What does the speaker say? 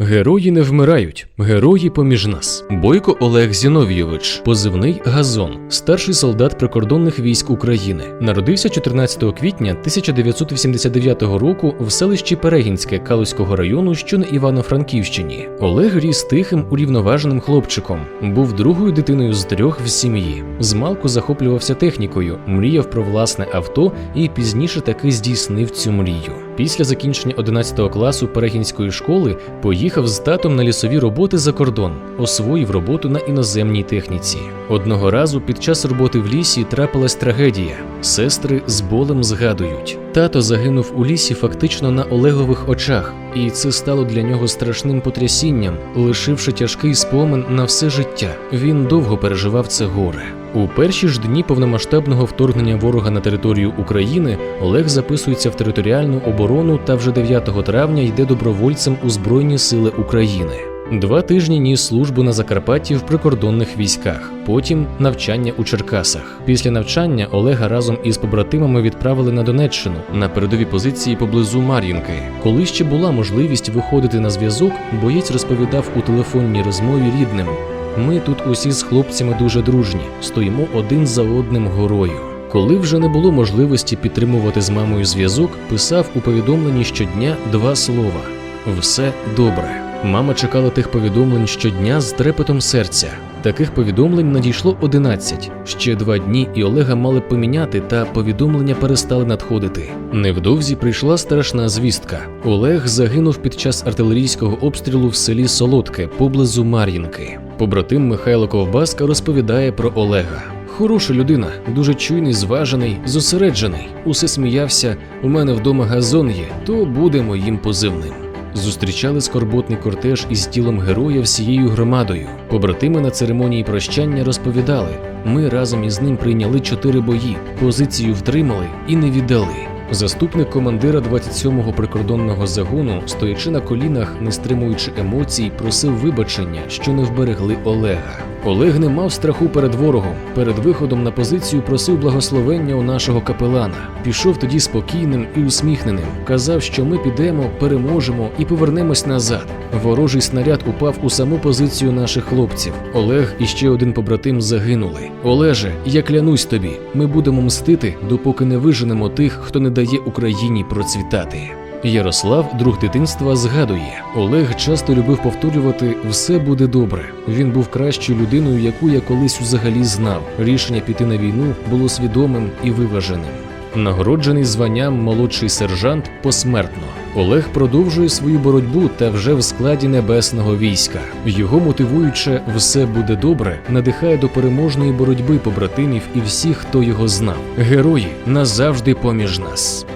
Герої не вмирають, герої поміж нас. Бойко Олег Зіновійович, позивний Газон, старший солдат прикордонних військ України. Народився 14 квітня 1989 року в селищі Перегінське Калузького району, що на Івано-Франківщині. Олег ріс тихим, урівноваженим хлопчиком. Був другою дитиною з трьох в сім'ї. Змалку захоплювався технікою, мріяв про власне авто і пізніше таки здійснив цю мрію. Після закінчення 11 класу Перегінської школи поїхав з татом на лісові роботи за кордон, освоїв роботу на іноземній техніці. Одного разу під час роботи в лісі трапилась трагедія. Сестри з болем згадують. Тато загинув у лісі фактично на Олегових очах, і це стало для нього страшним потрясінням, лишивши тяжкий спомин на все життя. Він довго переживав це горе. У перші ж дні повномасштабного вторгнення ворога на територію України Олег записується в територіальну оборону та вже 9 травня йде добровольцем у Збройні Сили України. Два тижні ніс службу на Закарпатті в прикордонних військах, потім навчання у Черкасах. Після навчання Олега разом із побратимами відправили на Донеччину на передові позиції поблизу Мар'їнки. Коли ще була можливість виходити на зв'язок, боєць розповідав у телефонній розмові рідним: ми тут усі з хлопцями дуже дружні, стоїмо один за одним горою. Коли вже не було можливості підтримувати з мамою зв'язок, писав у повідомленні щодня два слова: все добре. Мама чекала тих повідомлень щодня з трепетом серця. Таких повідомлень надійшло 11. Ще два дні і Олега мали поміняти, та повідомлення перестали надходити. Невдовзі прийшла страшна звістка. Олег загинув під час артилерійського обстрілу в селі Солодке поблизу Мар'їнки. Побратим Михайло Ковбаска розповідає про Олега. Хороша людина, дуже чуйний, зважений, зосереджений. Усе сміявся. У мене вдома газон є, то буде моїм позивним. Зустрічали скорботний кортеж із тілом героя всією громадою. Побратими на церемонії прощання розповідали: ми разом із ним прийняли чотири бої, позицію втримали і не віддали. Заступник командира 27-го прикордонного загону, стоячи на колінах, не стримуючи емоцій, просив вибачення, що не вберегли Олега. Олег не мав страху перед ворогом. Перед виходом на позицію просив благословення у нашого капелана. Пішов тоді спокійним і усміхненим. Казав, що ми підемо, переможемо і повернемось назад. Ворожий снаряд упав у саму позицію наших хлопців. Олег і ще один побратим загинули. Олеже, я клянусь тобі, ми будемо мстити, допоки не виженемо тих, хто не дає Україні процвітати. Ярослав, друг дитинства, згадує: Олег часто любив повторювати все буде добре. Він був кращою людиною, яку я колись взагалі знав. Рішення піти на війну було свідомим і виваженим. Нагороджений званням молодший сержант посмертно. Олег продовжує свою боротьбу та вже в складі небесного війська. Його мотивуюче все буде добре, надихає до переможної боротьби побратимів і всіх, хто його знав. Герої назавжди поміж нас.